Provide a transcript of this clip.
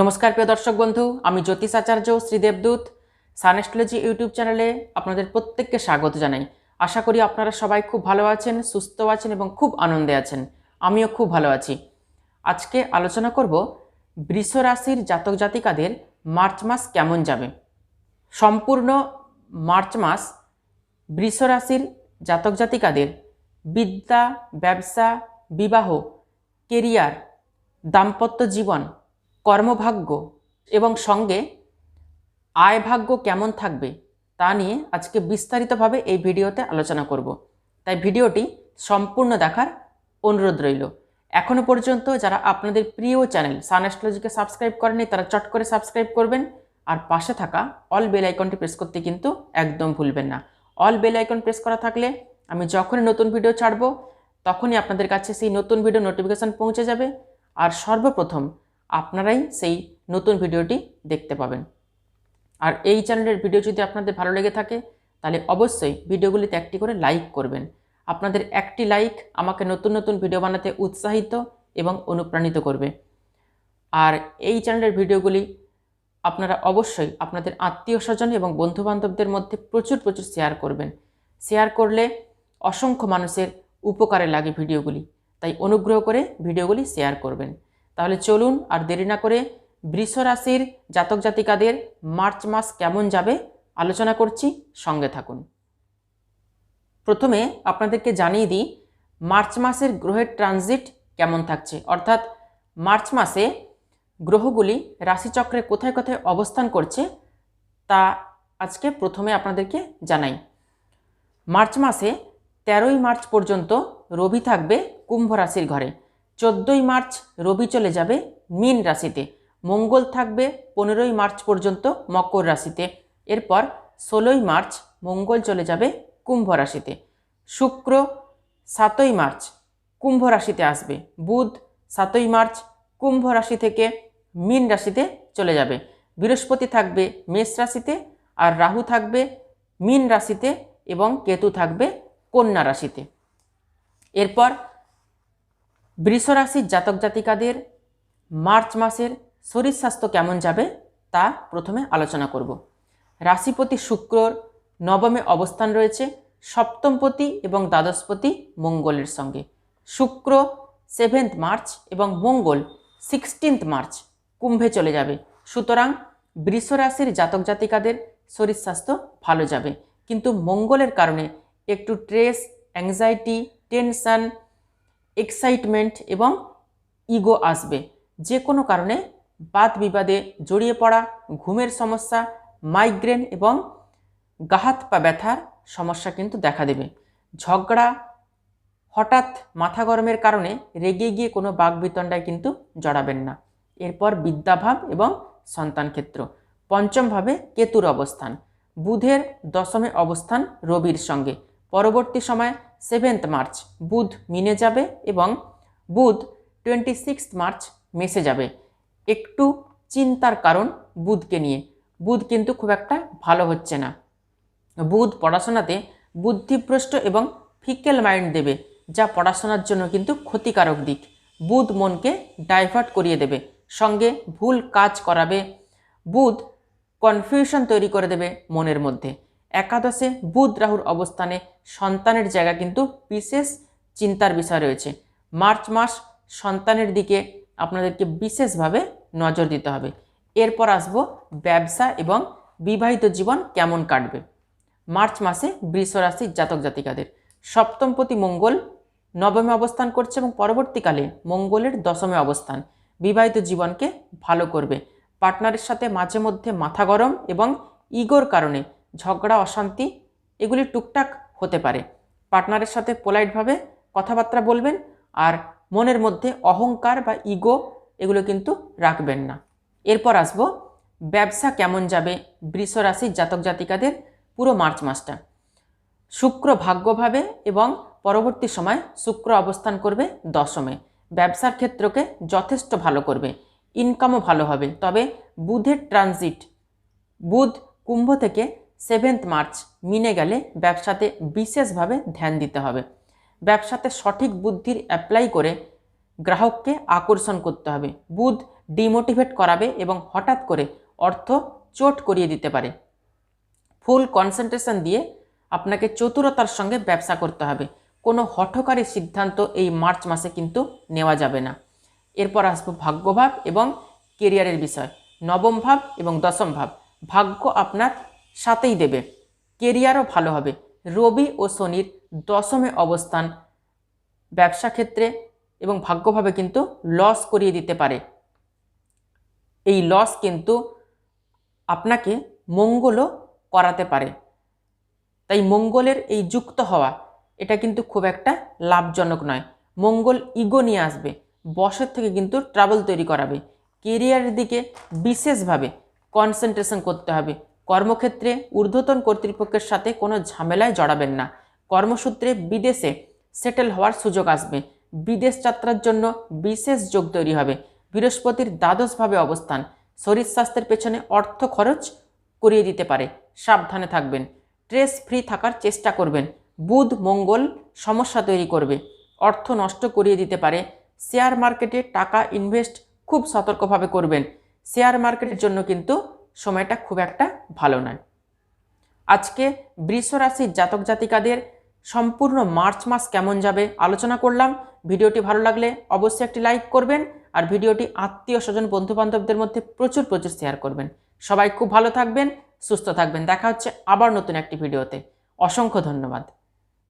নমস্কার, প্রিয় দর্শক বন্ধু। আমি জ্যোতিষ আচার্য শ্রীদেবদূত সানেস্ট্রোলজি ইউটিউব চ্যানেলে আপনাদের প্রত্যেককে স্বাগত জানাই। আশা করি আপনারা সবাই খুব ভালো আছেন, সুস্থ আছেন এবং খুব আনন্দে আছেন। আমিও খুব ভালো আছি। আজকে আলোচনা করব বৃষ রাশির জাতক জাতিকাদের মার্চ মাস কেমন যাবে। সম্পূর্ণ মার্চ মাস বৃষ রাশির জাতক জাতিকাদের বিদ্যা, ব্যবসা, বিবাহ, কেরিয়ার, দাম্পত্য জীবন কর্মভাগ্য এবং সঙ্গে আয় ভাগ্য কেমন থাকবে তা নিয়ে আজকে বিস্তারিতভাবে এই ভিডিওতে আলোচনা করব। তাই ভিডিওটি সম্পূর্ণ দেখার অনুরোধ রইল। এখনও পর্যন্ত যারা আপনাদের প্রিয় চ্যানেল সান অ্যাস্ট্রোলজিকে সাবস্ক্রাইব করেনি তারা চট করে সাবস্ক্রাইব করবেন আর পাশে থাকা অল বেল আইকনটি প্রেস করতে কিন্তু একদম ভুলবেন না। অল বেল আইকন প্রেস করা থাকলে আমি যখনই নতুন ভিডিও ছাড়বো, তখনই আপনাদের কাছে সেই নতুন ভিডিও নোটিফিকেশান পৌঁছে যাবে। আর সর্বপ্রথম আপনারাই সেই নতুন ভিডিওটি দেখতে পাবেন। আর এই চ্যানেলের ভিডিও যদি আপনাদের ভালো লেগে থাকে, তাহলে অবশ্যই ভিডিওগুলিতে একটি করে লাইক করবেন। আপনাদের একটি লাইক আমাকে নতুন নতুন ভিডিও বানাতে উৎসাহিত এবং অনুপ্রাণিত করবে। আর এই চ্যানেলের ভিডিওগুলি আপনারা অবশ্যই আপনাদের আত্মীয় স্বজন এবং বন্ধুবান্ধবদের মধ্যে প্রচুর প্রচুর শেয়ার করবেন। শেয়ার করলে অসংখ্য মানুষের উপকারে লাগে ভিডিওগুলি। তাই অনুগ্রহ করে ভিডিওগুলি শেয়ার করবেন। তাহলে চলুন আর দেরি না করে বৃষ রাশির জাতক জাতিকাদের মার্চ মাস কেমন যাবে আলোচনা করছি সঙ্গে থাকুন। প্রথমে আপনাদেরকে জানিয়ে দিই, মার্চ মাসের গ্রহের ট্রানজিট কেমন থাকছে? অর্থাৎ মার্চ মাসে গ্রহগুলি রাশিচক্রে কোথায় কোথায় অবস্থান করছে তা আজকে প্রথমে আপনাদেরকে জানাই। মার্চ মাসে তেরোই মার্চ পর্যন্ত রবি থাকবে কুম্ভ রাশির ঘরে। চোদ্দোই মার্চ রবি চলে যাবে মিন রাশিতে। মঙ্গল থাকবে পনেরোই মার্চ পর্যন্ত মকর রাশিতে। এরপর ষোলোই মার্চ মঙ্গল চলে যাবে কুম্ভ রাশিতে। শুক্র সাতই মার্চ কুম্ভ রাশিতে আসবে। বুধ সাতই মার্চ কুম্ভ রাশি থেকে মিন রাশিতে চলে যাবে। বৃহস্পতি থাকবে মেষ রাশিতে আর রাহু থাকবে মিন রাশিতে এবং কেতু থাকবে কন্যা রাশিতে। এরপর বৃষ রাশির জাতক জাতিকাদের মার্চ মাসের শরীর স্বাস্থ্য কেমন যাবে তা প্রথমে আলোচনা করব। রাশিপতি শুক্রর নবমে অবস্থান রয়েছে সপ্তমপতি এবং দ্বাদশপতি মঙ্গলের সঙ্গে। শুক্র সেভেন্থ মার্চ এবং মঙ্গল সিক্সটিন্থ মার্চ কুম্ভে চলে যাবে। সুতরাং বৃষ রাশির জাতক জাতিকাদের শরীর স্বাস্থ্য ভালো যাবে। কিন্তু মঙ্গলের কারণে একটু স্ট্রেস অ্যাংজাইটি টেনশন এক্সাইটমেন্ট এবং ইগো আসবে। যে কোনো কারণে বাদ বিবাদে জড়িয়ে পড়া, ঘুমের সমস্যা মাইগ্রেন এবং গাহাত পা ব্যথার সমস্যা কিন্তু দেখা দেবে। ঝগড়া হঠাৎ মাথা গরমের কারণে রেগে গিয়ে কোনো বাগবিতণ্ডায় কিন্তু জড়াবেন না। এরপর বিদ্যাভাব এবং সন্তান ক্ষেত্র। পঞ্চমভাবে কেতুর অবস্থান। বুধের দশমে অবস্থান রবির সঙ্গে। পরবর্তী সময় সেভেন্থ মার্চ বুধ মিনে যাবে এবং বুধ টোয়েন্টি সিক্স মার্চ মেসে যাবে। একটু চিন্তার কারণ বুধকে নিয়ে। বুধ কিন্তু খুব একটা ভালো হচ্ছে না। বুধ পড়াশোনাতে বুদ্ধিভ্রষ্ট এবং ফিকেল মাইন্ড দেবে, যা পড়াশোনার জন্য কিন্তু ক্ষতিকারক দিক। বুধ মনকে ডাইভার্ট করিয়ে দেবে, সঙ্গে ভুল কাজ করাবে। বুধ কনফিউশন তৈরি করে দেবে মনের মধ্যে। একাদশে বুধ রাহুর অবস্থানে সন্তানের জায়গা কিন্তু বিশেষ চিন্তার বিষয় রয়েছে। মার্চ মাস সন্তানের দিকে আপনাদেরকে বিশেষভাবে নজর দিতে হবে। এরপর আসব ব্যবসা এবং বিবাহিত জীবন কেমন কাটবে। মার্চ মাসে বৃষ রাশির জাতক জাতিকাদের। সপ্তমপতি মঙ্গল নবমে অবস্থান করছে এবং পরবর্তীকালে মঙ্গলের দশমে অবস্থান। বিবাহিত জীবনকে ভালো করবে। পার্টনারের সাথে মাঝে মধ্যে মাথা গরম এবং ইগোর কারণে ঝগড়া, অশান্তি, এগুলি টুকটাক হতে পারে। পার্টনারের সাথে পোলাইটভাবে কথাবার্তা বলবেন আর মনের মধ্যে অহংকার বা ইগো এগুলো কিন্তু রাখবেন না। এরপর আসব, ব্যবসা কেমন যাবে? বৃষ রাশির জাতক জাতিকাদের পুরো মার্চ মাসটা। শুক্র ভাগ্যভাবে এবং পরবর্তী সময় শুক্র অবস্থান করবে দশমে। ব্যবসার ক্ষেত্রকে যথেষ্ট ভালো করবে ইনকামও ভালো হবে। তবে বুধের ট্রানজিট বুধ কুম্ভ থেকে সেভেন্থ মার্চ, মিনে গেলে ব্যবসাতে বিশেষভাবে ধ্যান দিতে হবে। ব্যবসাতে সঠিক বুদ্ধির অ্যাপ্লাই করে গ্রাহককে আকর্ষণ করতে হবে। বুধ ডিমোটিভেট করাবে এবং হঠাৎ করে অর্থ চোট করিয়ে দিতে পারে। ফুল কনসেন্ট্রেশন দিয়ে আপনাকে চতুরতার সঙ্গে ব্যবসা করতে হবে। কোনো হঠকারী সিদ্ধান্ত এই মার্চ মাসে কিন্তু নেওয়া যাবে না। এরপর আসব ভাগ্যভাব এবং কেরিয়ারের বিষয়। নবম ভাব এবং দশম ভাব। ভাগ্য আপনার সাথেই দেবে। কেরিয়ারও ভালো হবে। রবি ও শনির দশমে অবস্থান ব্যবসা ক্ষেত্রে এবং ভাগ্যভাবে কিন্তু লস করিয়ে দিতে পারে। এই লস কিন্তু আপনাকে মঙ্গলও করাতে পারে। তাই মঙ্গলের এই যুক্ত হওয়া, এটা কিন্তু খুব একটা লাভজনক নয়। মঙ্গল ইগো নিয়ে আসবে, বসের থেকে কিন্তু ট্রাবল তৈরি করাবে। কেরিয়ারের দিকে বিশেষভাবে কনসেন্ট্রেশন করতে হবে। কর্মক্ষেত্রে ঊর্ধ্বতন কর্তৃপক্ষের সাথে কোনো ঝামেলায় জড়াবেন না। কর্মসূত্রে বিদেশে সেটেল হওয়ার সুযোগ আসবে। বিদেশ যাত্রার জন্য বিশেষ যোগ তৈরি হবে। বৃহস্পতির দ্বাদশভাবে অবস্থান। শরীর স্বাস্থ্যের পেছনে অর্থ খরচ করিয়ে দিতে পারে। সাবধানে থাকবেন। স্ট্রেস ফ্রি থাকার চেষ্টা করবেন। বুধ, মঙ্গল সমস্যা তৈরি করবে। অর্থ নষ্ট করিয়ে দিতে পারে। শেয়ার মার্কেটে টাকা ইনভেস্ট খুব সতর্কভাবে করবেন। শেয়ার মার্কেটের জন্য কিন্তু সময়টা খুব একটা ভালো নয়। আজকে বৃষ রাশির জাতক জাতিকাদের সম্পূর্ণ মার্চ মাস কেমন যাবে আলোচনা করলাম। ভিডিওটি ভালো লাগলে অবশ্যই একটি লাইক করবেন আর ভিডিওটি আত্মীয় স্বজন বন্ধু বান্ধবদের মধ্যে প্রচুর প্রচুর শেয়ার করবেন। সবাই খুব ভালো থাকবেন, সুস্থ থাকবেন। দেখা হচ্ছে আবার নতুন একটি ভিডিওতে। অসংখ্য ধন্যবাদ।